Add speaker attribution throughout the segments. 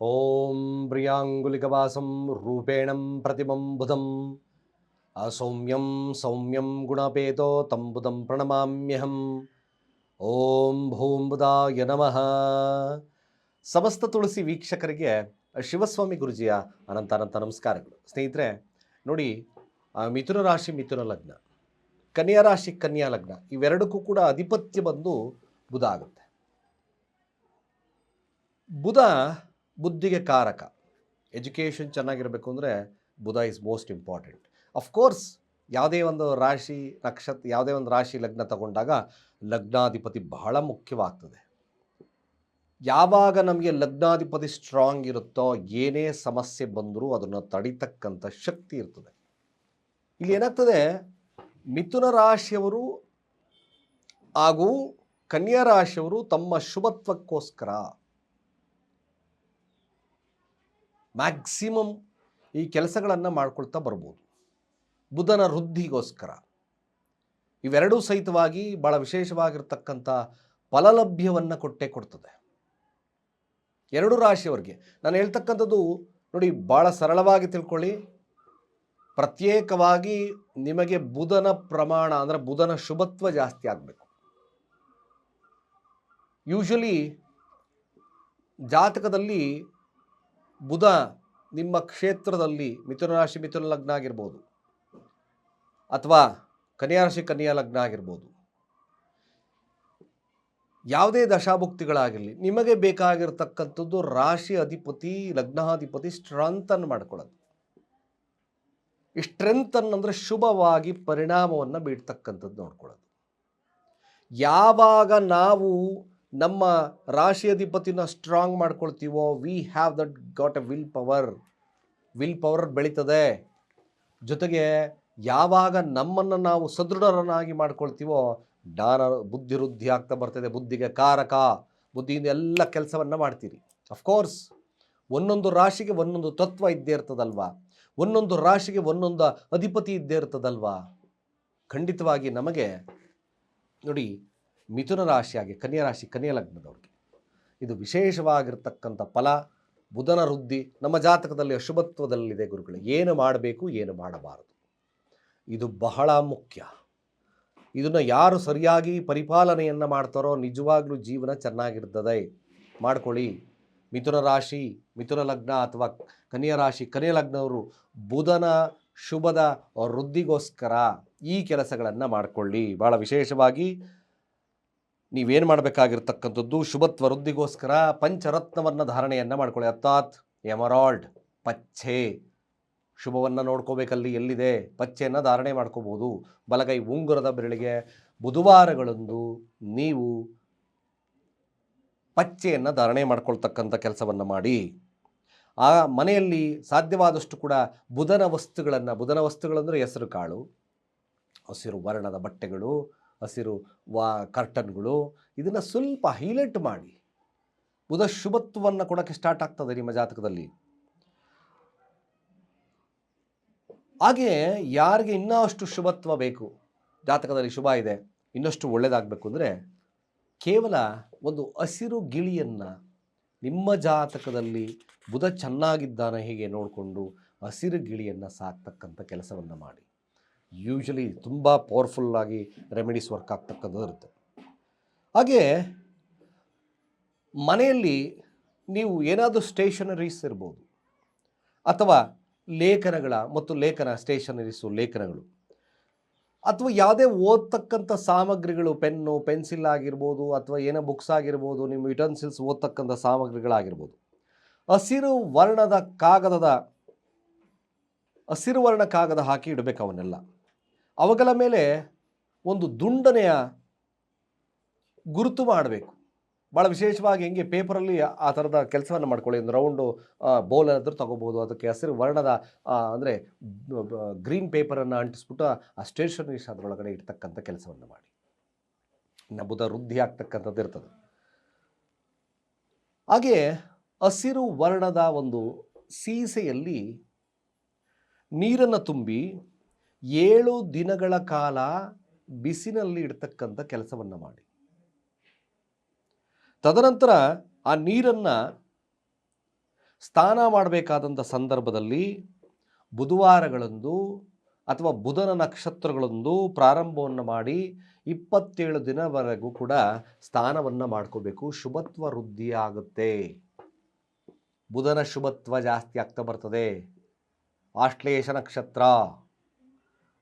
Speaker 1: ಓಂ ಪ್ರಿಯಾಂಗುಲಿಕವಾಸಂ ರೂಪೇಣಂ ಪ್ರತಿಮಂ ಬುಧಂ ಅಸೌಮ್ಯಂ ಸೌಮ್ಯಂ ಗುಣಪೇತೋ ತಂಬುಧಂ ಪ್ರಣಮಾಮ್ಯಹಂ ಓಂ ಭೂಂಬುದಾಯ ನಮಃ ಸಮಸ್ತ ತುಳಸಿ ವೀಕ್ಷಕರಿಗೆ, ಶಿವಸ್ವಾಮಿ ಗುರುಜಿಯ ಅನಂತ ಅನಂತ ನಮಸ್ಕಾರಗಳು. ಸ್ನೇಹಿತರೆ, ನೋಡಿ ಮಿಥುನ ರಾಶಿ, ಮಿಥುನ ಲಗ್ನ, ಕನ್ಯಾ ರಾಶಿ, ಕನ್ಯಾ ಲಗ್ನ, ಇವೆರಡಕ್ಕೂ ಕೂಡ ಅಧಿಪತ್ಯ ಬಂದು ಬುಧ ಆಗುತ್ತೆ. ಬುಧ ಬುದ್ಧಿಗೆ ಕಾರಕ. ಎಜುಕೇಷನ್ ಚೆನ್ನಾಗಿರಬೇಕು ಅಂದರೆ Budha is most important of course ಯಾವುದೇ ಒಂದು ರಾಶಿ ನಕ್ಷತ್ರ ಯಾವುದೇ ಒಂದು ರಾಶಿ ಲಗ್ನ ತಗೊಂಡಾಗ ಲಗ್ನಾಧಿಪತಿ ಬಹಳ ಮುಖ್ಯವಾಗ್ತದೆ. ಯಾವಾಗ ನಮಗೆ ಲಗ್ನಾಧಿಪತಿ ಸ್ಟ್ರಾಂಗ್ ಇರುತ್ತೋ, ಏನೇ ಸಮಸ್ಯೆ ಬಂದರೂ ಅದನ್ನು ತಡಿತಕ್ಕಂಥ ಶಕ್ತಿ ಇರ್ತದೆ. ಇಲ್ಲಿ ಏನಾಗ್ತದೆ? ಮಿಥುನ ರಾಶಿಯವರು ಹಾಗೂ ಕನ್ಯಾ ರಾಶಿಯವರು ತಮ್ಮ ಶುಭತ್ವಕ್ಕೋಸ್ಕರ ಮ್ಯಾಕ್ಸಿಮಮ್ ಈ ಕೆಲಸಗಳನ್ನು ಮಾಡ್ಕೊಳ್ತಾ ಬರ್ಬೋದು. ಬುಧನ ವೃದ್ಧಿಗೋಸ್ಕರ. ಇವೆರಡೂ ಸಹಿತವಾಗಿ ಭಾಳ ವಿಶೇಷವಾಗಿರ್ತಕ್ಕಂಥ ಫಲಲಭ್ಯವನ್ನು ಕೊಟ್ಟೇ ಕೊಡ್ತದೆ. ಎರಡು ರಾಶಿಯವರಿಗೆ. ನಾನು ಹೇಳ್ತಕ್ಕಂಥದ್ದು ನೋಡಿ ಭಾಳ ಸರಳವಾಗಿ ತಿಳ್ಕೊಳ್ಳಿ. ಪ್ರತ್ಯೇಕವಾಗಿ ನಿಮಗೆ ಬುಧನ ಪ್ರಮಾಣ ಅಂದರೆ ಬುಧನ ಶುಭತ್ವ ಜಾಸ್ತಿ ಆಗಬೇಕು. ಯೂಶಲಿ ಜಾತಕದಲ್ಲಿ ಬುಧ ನಿಮ್ಮ ಕ್ಷೇತ್ರದಲ್ಲಿ ಮಿಥುನ ರಾಶಿ, ಮಿಥುನ ಲಗ್ನ ಆಗಿರ್ಬೋದು ಅಥವಾ ಕನ್ಯಾ ರಾಶಿ, ಕನ್ಯಾ ಲಗ್ನ ಆಗಿರ್ಬೋದು. ಯಾವುದೇ ದಶಾಭುಕ್ತಿಗಳಾಗಿರಲಿ, ನಿಮಗೆ ಬೇಕಾಗಿರ್ತಕ್ಕಂಥದ್ದು ರಾಶಿ ಅಧಿಪತಿ, ಲಗ್ನಾಧಿಪತಿ ಸ್ಟ್ರೆಂತನ್ನು ಮಾಡ್ಕೊಳ್ಳೋದು. ಈ ಸ್ಟ್ರೆಂತನ್ನು ಅಂದರೆ ಶುಭವಾಗಿ ಪರಿಣಾಮವನ್ನು ಬೀಳ್ತಕ್ಕಂಥದ್ದು ನೋಡ್ಕೊಳ್ಳೋದು. ಯಾವಾಗ ನಾವು ನಮ್ಮ ರಾಶಿ ಅಧಿಪತಿನ strong ಮಾಡ್ಕೊಳ್ತೀವೋ we have that got a will power will power ಬೆಳೀತದೆ. ಜೊತೆಗೆ ಯಾವಾಗ ನಮ್ಮನ್ನು ನಾವು ಸದೃಢರನ್ನಾಗಿ ಮಾಡ್ಕೊಳ್ತೀವೋ ಡಾರ ಬುದ್ಧಿ ವೃದ್ಧಿ ಆಗ್ತಾ ಬರ್ತದೆ. ಬುದ್ಧಿಗೆ ಕಾರಕ. ಬುದ್ಧಿಯಿಂದ ಎಲ್ಲ ಕೆಲಸವನ್ನು ಮಾಡ್ತೀರಿ. ಅಫ್ಕೋರ್ಸ್ ಒಂದೊಂದು ರಾಶಿಗೆ ಒಂದೊಂದು ತತ್ವ ಇದ್ದೇ ಇರ್ತದಲ್ವಾ? ಒಂದೊಂದು ರಾಶಿಗೆ ಒಂದೊಂದು ಅಧಿಪತಿ ಇದ್ದೇ ಇರ್ತದಲ್ವಾ? ಖಂಡಿತವಾಗಿ ನಮಗೆ, ನೋಡಿ ಮಿಥುನ ರಾಶಿಯಾಗಿ, ಕನ್ಯಾ ರಾಶಿ, ಕನ್ಯಾ ಲಗ್ನದವ್ರಿಗೆ. ಇದು ವಿಶೇಷವಾಗಿರ್ತಕ್ಕಂಥ ಫಲ, ಬುಧನ ವೃದ್ಧಿ, ನಮ್ಮ ಜಾತಕದಲ್ಲಿ ಅಶುಭತ್ವದಲ್ಲಿದೆ ಗುರುಗಳು. ಏನು ಮಾಡಬೇಕು, ಏನು ಮಾಡಬಾರದು. ಇದು ಬಹಳ ಮುಖ್ಯ. ಇದನ್ನು ಯಾರು ಸರಿಯಾಗಿ ಪರಿಪಾಲನೆಯನ್ನು ಮಾಡ್ತಾರೋ, ನಿಜವಾಗ್ಲೂ ಜೀವನ ಚೆನ್ನಾಗಿರ್ತದೆ. ಮಾಡ್ಕೊಳ್ಳಿ. ಮಿಥುನ ರಾಶಿ, ಮಿಥುನ ಲಗ್ನ ಅಥವಾ ಕನ್ಯಾ ರಾಶಿ, ಕನ್ಯಾ ಲಗ್ನವರು ಬುಧನ ಶುಭದ ವೃದ್ಧಿಗೋಸ್ಕರ ಈ ಕೆಲಸಗಳನ್ನು ಮಾಡಿಕೊಳ್ಳಿ. ಭಾಳ ವಿಶೇಷವಾಗಿ ನೀವೇನು ಮಾಡಬೇಕಾಗಿರ್ತಕ್ಕಂಥದ್ದು ಶುಭತ್ವ ವೃದ್ಧಿಗೋಸ್ಕರ ಪಂಚರತ್ನವನ್ನು ಧಾರಣೆಯನ್ನು ಮಾಡ್ಕೊಳ್ಳಿ. ಅರ್ಥಾತ್ ಎಮರಾಲ್ಡ್ ಪಚ್ಚೆ ಶುಭವನ್ನು ನೋಡ್ಕೋಬೇಕಲ್ಲಿ ಎಲ್ಲಿದೆ? ಪಚ್ಚೆಯನ್ನು ಧಾರಣೆ ಮಾಡ್ಕೋಬೋದು. ಬಲಗೈ ಉಂಗುರದ ಬೆರಳಿಗೆ ಬುಧವಾರಗಳಂದು ನೀವು ಪಚ್ಚೆಯನ್ನು ಧಾರಣೆ ಮಾಡ್ಕೊಳ್ತಕ್ಕಂಥ ಕೆಲಸವನ್ನು ಮಾಡಿ. ಆ ಮನೆಯಲ್ಲಿ ಸಾಧ್ಯವಾದಷ್ಟು ಕೂಡ ಬುಧನ ವಸ್ತುಗಳನ್ನು, ಬುಧನ ವಸ್ತುಗಳಂದರೆ ಹೆಸರು ಕಾಳು, ಹಸಿರು ವರ್ಣದ ಬಟ್ಟೆಗಳು ಹಸಿರು ವಾ ಕರ್ಟನ್ಗಳು ಇದನ್ನು ಸ್ವಲ್ಪ ಹೈಲೈಟ್ ಮಾಡಿ. ಬುಧ ಶುಭತ್ವವನ್ನು ಕೊಡೋಕ್ಕೆ ಸ್ಟಾರ್ಟ್ ಆಗ್ತದೆ ನಿಮ್ಮ ಜಾತಕದಲ್ಲಿ. ಹಾಗೆ ಯಾರಿಗೆ ಇನ್ನಷ್ಟು ಶುಭತ್ವ ಬೇಕು, ಜಾತಕದಲ್ಲಿ ಶುಭ ಇದೆ, ಇನ್ನಷ್ಟು ಒಳ್ಳೆಯದಾಗಬೇಕು ಅಂದರೆ ಕೇವಲ ಒಂದು ಹಸಿರು ಗಿಳಿಯನ್ನು ನಿಮ್ಮ ಜಾತಕದಲ್ಲಿ ಬುಧ ಚೆನ್ನಾಗಿದ್ದಾನೆ ಹೀಗೆ ನೋಡಿಕೊಂಡು ಹಸಿರು ಗಿಳಿಯನ್ನು ಸಾಕ್ತಕ್ಕಂಥ ಕೆಲಸವನ್ನು ಮಾಡಿ. ಯೂಶಲಿ ತುಂಬ ಪವರ್ಫುಲ್ಲಾಗಿ ರೆಮಿಡೀಸ್ ವರ್ಕ್ ಆಗ್ತಕ್ಕಂಥದ್ದು ಇರುತ್ತೆ. ಹಾಗೆ ಮನೆಯಲ್ಲಿ ನೀವು ಏನಾದರೂ ಸ್ಟೇಷನರೀಸ್ ಇರ್ಬೋದು, ಅಥವಾ ಲೇಖನಗಳ ಮತ್ತು ಲೇಖನ ಸ್ಟೇಷನರೀಸು ಲೇಖನಗಳು, ಅಥವಾ ಯಾವುದೇ ಓದ್ತಕ್ಕಂಥ ಸಾಮಗ್ರಿಗಳು, ಪೆನ್ನು ಪೆನ್ಸಿಲ್ ಆಗಿರ್ಬೋದು, ಅಥವಾ ಏನೋ ಬುಕ್ಸ್ ಆಗಿರ್ಬೋದು, ನಿಮ್ಮ ಯುಟೆನ್ಸಿಲ್ಸ್ ಓದ್ತಕ್ಕಂಥ ಸಾಮಗ್ರಿಗಳಾಗಿರ್ಬೋದು, ಹಸಿರು ವರ್ಣದ ಕಾಗದದ, ಹಸಿರು ವರ್ಣ ಕಾಗದ ಹಾಕಿ ಇಡಬೇಕು ಅವನ್ನೆಲ್ಲ. ಅವುಗಳ ಮೇಲೆ ಒಂದು ದುಂಡನೆಯ ಗುರುತು ಮಾಡಬೇಕು. ಭಾಳ ವಿಶೇಷವಾಗಿ ಹೆಂಗೆ ಪೇಪರಲ್ಲಿ ಆ ಥರದ ಕೆಲಸವನ್ನು ಮಾಡ್ಕೊಳ್ಳಿ. ಒಂದು ರೌಂಡು ಬೌಲ್ ಏನಾದರೂ ತೊಗೋಬೋದು. ಅದಕ್ಕೆ ಹಸಿರು ವರ್ಣದ ಅಂದರೆ ಗ್ರೀನ್ ಪೇಪರನ್ನು ಅಂಟಿಸ್ಬಿಟ್ಟು ಆ ಸ್ಟೇಷನರೀಸ್ ಅದರೊಳಗಡೆ ಇಡ್ತಕ್ಕಂಥ ಕೆಲಸವನ್ನು ಮಾಡಿ. ನಬುದ ವೃದ್ಧಿ ಆಗ್ತಕ್ಕಂಥದ್ದು ಇರ್ತದೆ. ಹಾಗೆಯೇ ಹಸಿರು ವರ್ಣದ ಒಂದು ಸೀಸೆಯಲ್ಲಿ ನೀರನ್ನು ತುಂಬಿ ಏಳು ದಿನಗಳ ಕಾಲ ಬಿಸಿನಲ್ಲಿ ಇಡ್ತಕ್ಕಂಥ ಕೆಲಸವನ್ನು ಮಾಡಿ. ತದನಂತರ ಆ ನೀರನ್ನು ಸ್ನಾನ ಮಾಡಬೇಕಾದಂಥ ಸಂದರ್ಭದಲ್ಲಿ ಬುಧವಾರಗಳಂದು ಅಥವಾ ಬುಧನ ನಕ್ಷತ್ರಗಳೊಂದು ಪ್ರಾರಂಭವನ್ನು ಮಾಡಿ ಇಪ್ಪತ್ತೇಳು ದಿನವರೆಗೂ ಕೂಡ ಸ್ನಾನವನ್ನು ಮಾಡ್ಕೋಬೇಕು. ಶುಭತ್ವ ವೃದ್ಧಿ ಆಗುತ್ತೆ. ಬುಧನ ಶುಭತ್ವ ಜಾಸ್ತಿ ಆಗ್ತಾ ಬರ್ತದೆ. ಆಶ್ಲೇಷ ನಕ್ಷತ್ರ.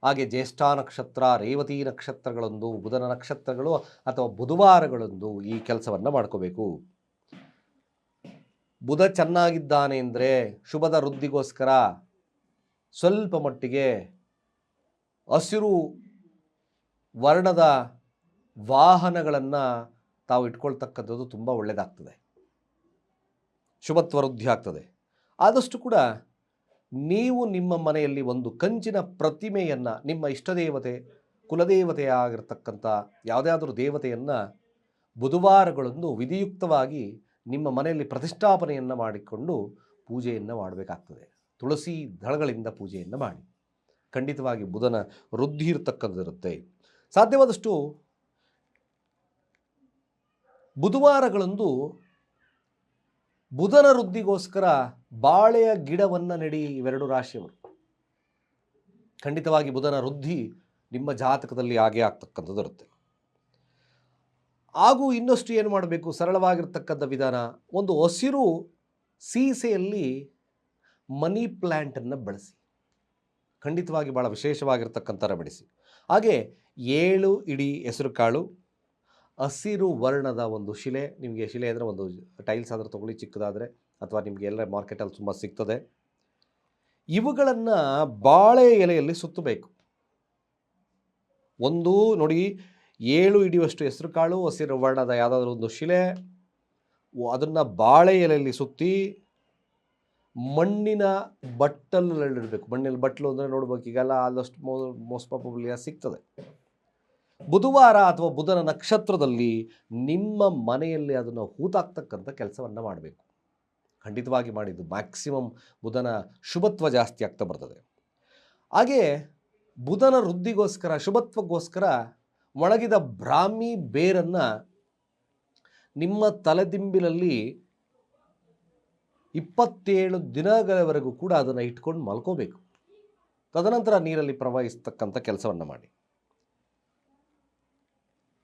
Speaker 1: ಹಾಗೆ ಜ್ಯೇಷ್ಠ ನಕ್ಷತ್ರ, ರೇವತಿ ನಕ್ಷತ್ರಗಳೊಂದು, ಬುಧನ ನಕ್ಷತ್ರಗಳು ಅಥವಾ ಬುಧವಾರಗಳೊಂದು ಈ ಕೆಲಸವನ್ನು ಮಾಡ್ಕೋಬೇಕು. ಬುಧ ಚೆನ್ನಾಗಿದ್ದಾನೆ ಅಂದರೆ ಶುಭದ ವೃದ್ಧಿಗೋಸ್ಕರ ಸ್ವಲ್ಪ ಮಟ್ಟಿಗೆ ಹಸಿರು ವರ್ಣದ ವಾಹನಗಳನ್ನು ತಾವು ಇಟ್ಕೊಳ್ತಕ್ಕಂಥದ್ದು ತುಂಬ ಒಳ್ಳೆಯದಾಗ್ತದೆ ಶುಭತ್ವ ವೃದ್ಧಿ ಆಗ್ತದೆ. ಆದಷ್ಟು ಕೂಡ ನೀವು ನಿಮ್ಮ ಮನೆಯಲ್ಲಿ ಒಂದು ಕಂಚಿನ ಪ್ರತಿಮೆಯನ್ನು, ನಿಮ್ಮ ಇಷ್ಟದೇವತೆ ಕುಲದೇವತೆಯಾಗಿರ್ತಕ್ಕಂಥ ಯಾವುದಾದ್ರೂ ದೇವತೆಯನ್ನು ಬುಧವಾರಗಳಂದು ವಿಧಿಯುಕ್ತವಾಗಿ ನಿಮ್ಮ ಮನೆಯಲ್ಲಿ ಪ್ರತಿಷ್ಠಾಪನೆಯನ್ನು ಮಾಡಿಕೊಂಡು ಪೂಜೆಯನ್ನು ಮಾಡಬೇಕಾಗ್ತದೆ. ತುಳಸಿ ದಳಗಳಿಂದ ಪೂಜೆಯನ್ನು ಮಾಡಿ. ಖಂಡಿತವಾಗಿ ಬುಧನ ವೃದ್ಧಿ ಇರತಕ್ಕಂಥದ್ದಿರುತ್ತೆ. ಸಾಧ್ಯವಾದಷ್ಟು ಬುಧವಾರಗಳಂದು ಬುಧನ ವೃದ್ಧಿಗೋಸ್ಕರ ಬಾಳೆಯ ಗಿಡವನ್ನು ನೆಡಿ ಇವೆರಡು ರಾಶಿಯವರು. ಖಂಡಿತವಾಗಿ ಬುಧನ ವೃದ್ಧಿ ನಿಮ್ಮ ಜಾತಕದಲ್ಲಿ ಹಾಗೆ ಆಗ್ತಕ್ಕಂಥದ್ದು ಇರುತ್ತೆ. ಹಾಗೂ ಇನ್ನಷ್ಟು ಏನು ಮಾಡಬೇಕು? ಸರಳವಾಗಿರ್ತಕ್ಕಂಥ ವಿಧಾನ, ಒಂದು ಹಸಿರು ಸೀಸೆಯಲ್ಲಿ ಮನಿ ಪ್ಲ್ಯಾಂಟನ್ನು ಬಳಸಿ. ಖಂಡಿತವಾಗಿ ಭಾಳ ವಿಶೇಷವಾಗಿರ್ತಕ್ಕಂಥ ಬೆಳೆಸಿ. ಹಾಗೆ ಏಳು ಇಡೀ ಹೆಸರು ಕಾಳು, ಹಸಿರು ವರ್ಣದ ಒಂದು ಶಿಲೆ, ನಿಮಗೆ ಶಿಲೆ ಅಂದರೆ ಒಂದು ಟೈಲ್ಸ್ ಆದರೆ ತೊಗೊಳ್ಳಿ ಚಿಕ್ಕದಾದರೆ. ಅಥವಾ ನಿಮಗೆ ಎಲ್ಲ ಮಾರ್ಕೆಟಲ್ಲಿ ತುಂಬ ಸಿಗ್ತದೆ. ಇವುಗಳನ್ನು ಬಾಳೆ ಎಲೆಯಲ್ಲಿ ಸುತ್ತಬೇಕು. ಒಂದು ನೋಡಿ, ಏಳು ಇಡಿಯುವಷ್ಟು ಹೆಸರು ಕಾಳು, ಹಸಿರು ವರ್ಣದ ಯಾವುದಾದ್ರೂ ಒಂದು ಶಿಲೆ ಅದನ್ನು ಬಾಳೆ ಎಲೆಯಲ್ಲಿ ಸುತ್ತಿ ಮಣ್ಣಿನ ಬಟ್ಟಲಲ್ಲಿಡಬೇಕು ಮಣ್ಣಿನ ಬಟ್ಟಲು ಅಂದರೆ ನೋಡ್ಬೇಕು, ಈಗೆಲ್ಲ ಆದಷ್ಟು ಮೋ ಮೋಸ್ಟ್ ಪ್ರಾಬಬ್ಲಿ ಸಿಗ್ತದೆ. ಬುಧವಾರ ಅಥವಾ ಬುಧನ ನಕ್ಷತ್ರದಲ್ಲಿ ನಿಮ್ಮ ಮನೆಯಲ್ಲಿ ಅದನ್ನು ಹೂತಾಕ್ತಕ್ಕಂಥ ಕೆಲಸವನ್ನು ಮಾಡಬೇಕು. ಖಂಡಿತವಾಗಿ ಮಾಡಿದ್ದು. ಮ್ಯಾಕ್ಸಿಮಮ್ ಬುಧನ ಶುಭತ್ವ ಜಾಸ್ತಿ ಆಗ್ತಾ ಬರ್ತದೆ. ಹಾಗೆಯೇ ಬುಧನ ವೃದ್ಧಿಗೋಸ್ಕರ ಶುಭತ್ವಕ್ಕೋಸ್ಕರ ಒಣಗಿದ ಬ್ರಾಹ್ಮಿ ಬೇರನ್ನು ನಿಮ್ಮ ತಲೆದಿಂಬಿನಲ್ಲಿ ಇಪ್ಪತ್ತೇಳು ದಿನಗಳವರೆಗೂ ಕೂಡ ಅದನ್ನು ಇಟ್ಕೊಂಡು ಮಲ್ಕೋಬೇಕು. ತದನಂತರ ನೀರಲ್ಲಿ ಪ್ರವಹಿಸ್ತಕ್ಕಂಥ ಕೆಲಸವನ್ನು ಮಾಡಿ.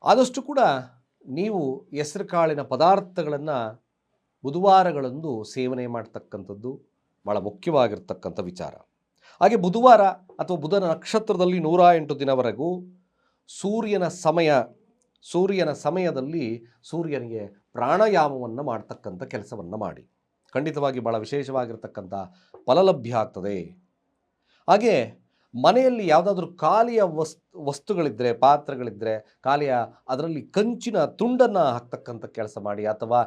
Speaker 1: ಆದಷ್ಟು ಕೂಡ ನೀವು ಹೆಸರು ಕಾಳಿನ ಪದಾರ್ಥಗಳನ್ನು ಬುಧವಾರಗಳಂದು ಸೇವನೆ ಮಾಡ್ತಕ್ಕಂಥದ್ದು ಭಾಳ ಮುಖ್ಯವಾಗಿರ್ತಕ್ಕಂಥ ವಿಚಾರ. ಹಾಗೆ ಬುಧವಾರ ಅಥವಾ ಬುಧನ ನಕ್ಷತ್ರದಲ್ಲಿ ನೂರ ಎಂಟು ದಿನವರೆಗೂ ಸೂರ್ಯನ ಸಮಯ, ಸೂರ್ಯನ ಸಮಯದಲ್ಲಿ ಸೂರ್ಯನಿಗೆ ಪ್ರಾಣಾಯಾಮವನ್ನು ಮಾಡ್ತಕ್ಕಂಥ ಕೆಲಸವನ್ನು ಮಾಡಿ. ಖಂಡಿತವಾಗಿ ಭಾಳ ವಿಶೇಷವಾಗಿರ್ತಕ್ಕಂಥ ಫಲಲಭ್ಯ ಆಗ್ತದೆ. ಹಾಗೆ ಮನೆಯಲ್ಲಿ ಯಾವುದಾದ್ರೂ ಖಾಲಿಯ ವಸ್ ವಸ್ತುಗಳಿದ್ದರೆ ಪಾತ್ರೆಗಳಿದ್ದರೆ ಖಾಲಿಯ ಅದರಲ್ಲಿ ಕಂಚಿನ ತುಂಡನ್ನು ಹಾಕ್ತಕ್ಕಂಥ ಕೆಲಸ ಮಾಡಿ, ಅಥವಾ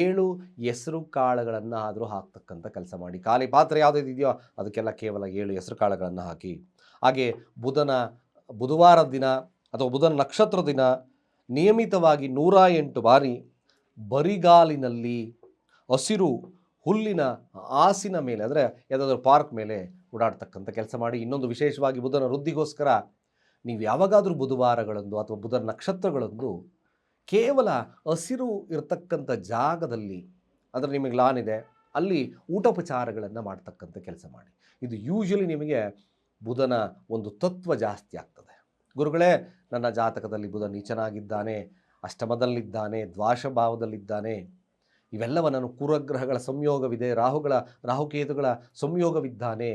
Speaker 1: ಏಳು ಹೆಸರು ಕಾಳುಗಳನ್ನು ಆದರೂ ಹಾಕ್ತಕ್ಕಂಥ ಕೆಲಸ ಮಾಡಿ. ಖಾಲಿ ಪಾತ್ರೆ ಯಾವುದಿದೆಯೋ ಅದಕ್ಕೆಲ್ಲ ಕೇವಲ ಏಳು ಹೆಸರು ಕಾಳುಗಳನ್ನು ಹಾಕಿ. ಹಾಗೆ ಬುಧನ, ಬುಧವಾರ ದಿನ ಅಥವಾ ಬುಧನ ನಕ್ಷತ್ರ ದಿನ ನಿಯಮಿತವಾಗಿ ನೂರ ಎಂಟು ಬಾರಿ ಬರಿಗಾಲಿನಲ್ಲಿ ಹಸಿರು ಹುಲ್ಲಿನ ಆಸಿನ ಮೇಲೆ, ಅಂದರೆ ಯಾವುದಾದ್ರೂ ಪಾರ್ಕ್ ಮೇಲೆ ಓಡಾಡ್ತಕ್ಕಂಥ ಕೆಲಸ ಮಾಡಿ ಇನ್ನೊಂದು ವಿಶೇಷವಾಗಿ ಬುಧನ ವೃದ್ಧಿಗೋಸ್ಕರ ನೀವು ಯಾವಾಗಾದರೂ ಬುಧವಾರಗಳಂದು ಅಥವಾ ಬುಧ ನಕ್ಷತ್ರಗಳಂದು ಕೇವಲ ಹಸಿರು ಇರತಕ್ಕಂಥ ಜಾಗದಲ್ಲಿ, ಅಂದರೆ ನಿಮಗೆ ಲಾನ್ ಇದೆ, ಅಲ್ಲಿ ಊಟೋಪಚಾರಗಳನ್ನು ಮಾಡ್ತಕ್ಕಂಥ ಕೆಲಸ ಮಾಡಿ. ಇದು ಯೂಶಲಿ ನಿಮಗೆ ಬುಧನ ಒಂದು ತತ್ವ ಜಾಸ್ತಿ ಆಗ್ತದೆ. ಗುರುಗಳೇ, ನನ್ನ ಜಾತಕದಲ್ಲಿ ಬುಧ ನೀಚನಾಗಿದ್ದಾನೆ, ಅಷ್ಟಮದಲ್ಲಿದ್ದಾನೆ ದ್ವಾಷಭಾವದಲ್ಲಿದ್ದಾನೆ ಇವೆಲ್ಲವನ್ನು ಕುರಗ್ರಹಗಳ ಸಂಯೋಗವಿದೆ, ರಾಹುಗಳ, ರಾಹುಕೇತುಗಳ ಸಂಯೋಗವಿದ್ದಾನೆ.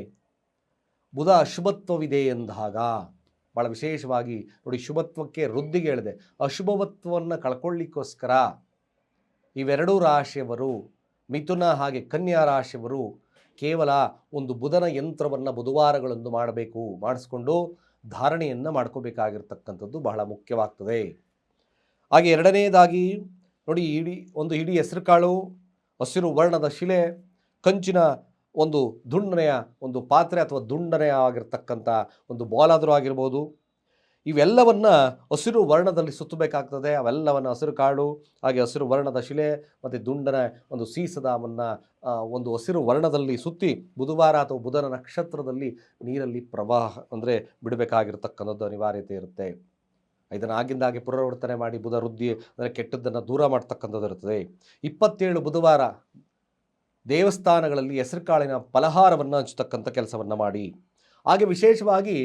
Speaker 1: ಬುಧ ಅಶುಭತ್ವವಿದೆ ಎಂದಾಗ ಭಾಳ ವಿಶೇಷವಾಗಿ ನೋಡಿ ಶುಭತ್ವಕ್ಕೆ ವೃದ್ಧಿಗೆ ಹೇಳಿದೆ. ಅಶುಭವತ್ವವನ್ನು ಕಳ್ಕೊಳ್ಳಿಕ್ಕೋಸ್ಕರ ಇವೆರಡೂ ರಾಶಿಯವರು, ಮಿಥುನ ಹಾಗೆ ಕನ್ಯಾ ರಾಶಿಯವರು ಕೇವಲ ಒಂದು ಬುಧನ ಯಂತ್ರವನ್ನು ಬುಧವಾರಗಳೊಂದು ಮಾಡಬೇಕು, ಮಾಡಿಸ್ಕೊಂಡು ಧಾರಣೆಯನ್ನು ಮಾಡ್ಕೋಬೇಕಾಗಿರ್ತಕ್ಕಂಥದ್ದು ಬಹಳ ಮುಖ್ಯವಾಗ್ತದೆ. ಹಾಗೆ ಎರಡನೇದಾಗಿ ನೋಡಿ ಇಡೀ ಒಂದು ಇಡೀ ಹೆಸರುಕಾಳು, ಹಸಿರು ವರ್ಣದ ಶಿಲೆ, ಕಂಚಿನ ಒಂದು ದುಂಡನೆಯ ಒಂದು ಪಾತ್ರೆ ಅಥವಾ ದುಂಡನೆಯ ಆಗಿರ್ತಕ್ಕಂಥ ಒಂದು ಆದರೂ ಆಗಿರ್ಬೋದು. ಇವೆಲ್ಲವನ್ನು ಹಸಿರು ವರ್ಣದಲ್ಲಿ ಸುತ್ತಬೇಕಾಗ್ತದೆ. ಅವೆಲ್ಲವನ್ನು ಹಸಿರು ಕಾಳು ಹಾಗೆ ಹಸಿರು ವರ್ಣದ ಶಿಲೆ ಮತ್ತು ದುಂಡನ ಒಂದು ಸೀಸದವನ್ನು ಒಂದು ಹಸಿರು ವರ್ಣದಲ್ಲಿ ಸುತ್ತಿ ಬುಧವಾರ ಅಥವಾ ಬುಧನ ನಕ್ಷತ್ರದಲ್ಲಿ ನೀರಲ್ಲಿ ಪ್ರವಾಹ ಅಂದರೆ ಬಿಡಬೇಕಾಗಿರ್ತಕ್ಕಂಥದ್ದು ಅನಿವಾರ್ಯತೆ ಇರುತ್ತೆ. ಇದನ್ನು ಆಗಿಂದಾಗೆ ಪುನರಾವರ್ತನೆ ಮಾಡಿ ಬುಧ ವೃದ್ಧಿ ಅಂದರೆ ಕೆಟ್ಟದ್ದನ್ನು ದೂರ ಮಾಡ್ತಕ್ಕಂಥದ್ದು ಇರುತ್ತದೆ ಇಪ್ಪತ್ತೇಳು ಬುಧವಾರ ದೇವಸ್ಥಾನಗಳಲ್ಲಿ ಹೆಸರುಕಾಳಿನ ಫಲಹಾರವನ್ನು ಹಂಚತಕ್ಕಂಥ ಕೆಲಸವನ್ನು ಮಾಡಿ. ಹಾಗೆ ವಿಶೇಷವಾಗಿ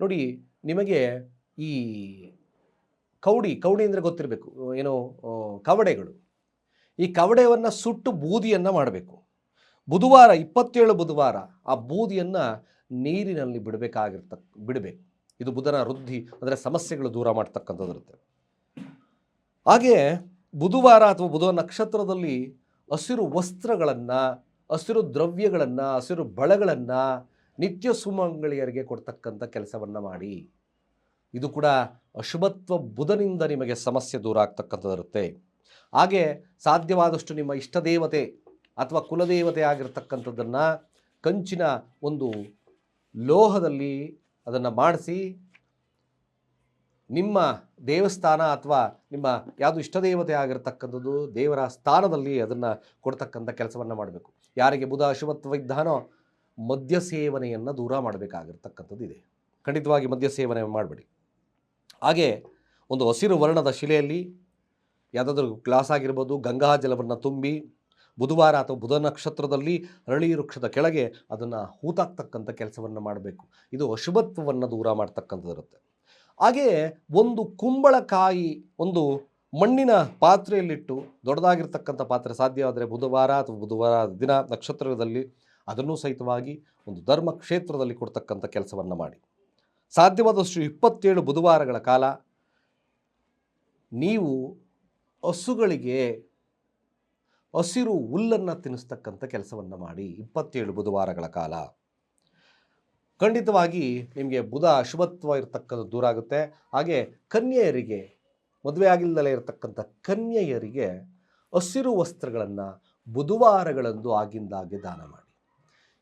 Speaker 1: ನೋಡಿ ನಿಮಗೆ ಈ ಕೌಡಿ ಕೌಡಿ ಅಂದರೆ ಗೊತ್ತಿರಬೇಕು. ಏನು ಕವಡೆಗಳು. ಈ ಕವಡೆಯನ್ನು ಸುಟ್ಟು ಬೂದಿಯನ್ನು ಮಾಡಬೇಕು. ಬುಧವಾರ, ಇಪ್ಪತ್ತೇಳು ಬುಧವಾರ ಆ ಬೂದಿಯನ್ನು ನೀರಿನಲ್ಲಿ ಬಿಡಬೇಕಾಗಿರ್ತಕ್ಕ ಬಿಡಬೇಕು. ಇದು ಬುಧನ ವೃದ್ಧಿ, ಅಂದರೆ ಸಮಸ್ಯೆಗಳು ದೂರ ಮಾಡ್ತಕ್ಕಂಥದ್ದಿರುತ್ತೆ. ಹಾಗೆ ಬುಧವಾರ ಅಥವಾ ಬುಧ ನಕ್ಷತ್ರದಲ್ಲಿ ಹಸಿರು ವಸ್ತ್ರಗಳನ್ನು, ಹಸಿರು ದ್ರವ್ಯಗಳನ್ನು, ಹಸಿರು ಬಳಗಳನ್ನು ನಿತ್ಯ ಸುಮಂಗಳಿಯರಿಗೆ ಕೊಡ್ತಕ್ಕಂಥ ಕೆಲಸವನ್ನು ಮಾಡಿ. ಇದು ಕೂಡ ಅಶುಭತ್ವ ಬುಧನಿಂದ ನಿಮಗೆ ಸಮಸ್ಯೆ ದೂರ ಆಗ್ತಕ್ಕಂಥದ್ದಿರುತ್ತೆ. ಹಾಗೆ ಸಾಧ್ಯವಾದಷ್ಟು ನಿಮ್ಮ ಇಷ್ಟ ದೇವತೆ ಅಥವಾ ಕುಲದೇವತೆ ಆಗಿರ್ತಕ್ಕಂಥದ್ದನ್ನು ಕಂಚಿನ ಒಂದು ಲೋಹದಲ್ಲಿ ಅದನ್ನು ಮಾಡಿಸಿ ನಿಮ್ಮ ದೇವಸ್ಥಾನ ಅಥವಾ ನಿಮ್ಮ ಯಾವುದು ಇಷ್ಟದೇವತೆ ಆಗಿರತಕ್ಕಂಥದ್ದು ದೇವರ ಸ್ಥಾನದಲ್ಲಿ ಅದನ್ನು ಕೊಡ್ತಕ್ಕಂಥ ಕೆಲಸವನ್ನು ಮಾಡಬೇಕು. ಯಾರಿಗೆ ಬುಧ ಅಶುಭತ್ವ ಇದ್ದಾನೋ ಮದ್ಯ ಸೇವನೆಯನ್ನು ದೂರ ಮಾಡಬೇಕಾಗಿರ್ತಕ್ಕಂಥದ್ದು ಇದೆ. ಖಂಡಿತವಾಗಿ ಮದ್ಯ ಸೇವನೆ ಮಾಡಬೇಡಿ. ಹಾಗೆ ಒಂದು ಹಸಿರು ವರ್ಣದ ಶಿಲೆಯಲ್ಲಿ ಯಾವುದಾದ್ರೂ ಗ್ಲಾಸ್ ಆಗಿರ್ಬೋದು, ಗಂಗಾ ಜಲವನ್ನು ತುಂಬಿ ಬುಧವಾರ ಅಥವಾ ಬುಧ ನಕ್ಷತ್ರದಲ್ಲಿ ಅರಳಿ ವೃಕ್ಷದ ಕೆಳಗೆ ಅದನ್ನು ಹೂತಾಕ್ತಕ್ಕಂಥ ಕೆಲಸವನ್ನು ಮಾಡಬೇಕು. ಇದು ಅಶುಭತ್ವವನ್ನು ದೂರ ಮಾಡ್ತಕ್ಕಂಥದ್ದಿರುತ್ತೆ. ಹಾಗೆ ಒಂದು ಕುಂಬಳಕಾಯಿ, ಒಂದು ಮಣ್ಣಿನ ಪಾತ್ರೆಯಲ್ಲಿಟ್ಟು ದೊಡ್ಡದಾಗಿರ್ತಕ್ಕಂಥ ಪಾತ್ರೆ ಸಾಧ್ಯವಾದರೆ ಬುಧವಾರ ಅಥವಾ ಬುಧವಾರ ದಿನ ನಕ್ಷತ್ರದಲ್ಲಿ ಅದನ್ನು ಸಹಿತವಾಗಿ ಒಂದು ಧರ್ಮ ಕ್ಷೇತ್ರದಲ್ಲಿ ಕೊಡ್ತಕ್ಕಂಥ ಕೆಲಸವನ್ನು ಮಾಡಿ. ಸಾಧ್ಯವಾದಷ್ಟು ಇಪ್ಪತ್ತೇಳು ಬುಧವಾರಗಳ ಕಾಲ ನೀವು ಹಸುಗಳಿಗೆ ಹಸಿರು ಹುಲ್ಲನ್ನು ತಿನ್ನಿಸ್ತಕ್ಕಂಥ ಕೆಲಸವನ್ನು ಮಾಡಿ. ಇಪ್ಪತ್ತೇಳು ಬುಧವಾರಗಳ ಕಾಲ. ಖಂಡಿತವಾಗಿ ನಿಮಗೆ ಬುಧ ಅಶುಭತ್ವ ಇರತಕ್ಕಂಥ ದೂರ ಆಗುತ್ತೆ. ಹಾಗೆ ಕನ್ಯೆಯರಿಗೆ, ಮದುವೆ ಆಗಿಲ್ಲದಲೇ ಇರತಕ್ಕಂಥ ಕನ್ಯೆಯರಿಗೆ ಹಸಿರು ವಸ್ತ್ರಗಳನ್ನು ಬುಧವಾರಗಳಂದು ಆಗಿಂದಾಗೆ ದಾನ ಮಾಡಿ.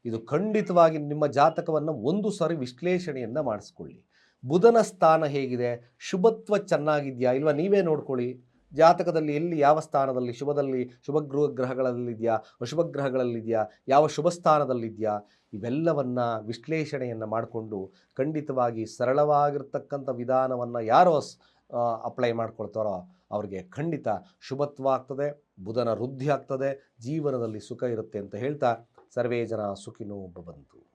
Speaker 1: ಇದು ಖಂಡಿತವಾಗಿ ನಿಮ್ಮ ಜಾತಕವನ್ನು ಒಂದು ಸಾರಿ ವಿಶ್ಲೇಷಣೆಯನ್ನು ಮಾಡಿಸ್ಕೊಳ್ಳಿ. ಬುಧನ ಸ್ಥಾನ ಹೇಗಿದೆ? ಶುಭತ್ವ ಚೆನ್ನಾಗಿದೆಯಾ? ಇಲ್ವಾ? ನೀವೇ ನೋಡ್ಕೊಳ್ಳಿ. ಜಾತಕದಲ್ಲಿ ಎಲ್ಲಿ ಯಾವ ಸ್ಥಾನದಲ್ಲಿ, ಶುಭದಲ್ಲಿ ಶುಭ ಗೃಹ ಗ್ರಹಗಳಲ್ಲಿದೆಯಾ, ಅಶುಭ ಗ್ರಹಗಳಲ್ಲಿದೆಯಾ, ಯಾವ ಶುಭ ಸ್ಥಾನದಲ್ಲಿದೆಯಾ, ಇವೆಲ್ಲವನ್ನು ವಿಶ್ಲೇಷಣೆಯನ್ನು ಮಾಡಿಕೊಂಡು ಖಂಡಿತವಾಗಿ ಸರಳವಾಗಿರ್ತಕ್ಕಂಥ ವಿಧಾನವನ್ನು ಯಾರೋ ಅಪ್ಲೈ ಮಾಡ್ಕೊಳ್ತಾರೋ ಅವರಿಗೆ ಖಂಡಿತ ಶುಭತ್ವ ಆಗ್ತದೆ, ಬುಧನ ವೃದ್ಧಿ ಆಗ್ತದೆ, ಜೀವನದಲ್ಲಿ ಸುಖ ಇರುತ್ತೆ ಅಂತ ಹೇಳ್ತಾ ಸರ್ವೇ ಜನ ಸುಖಿನೋ ಭವಂತು.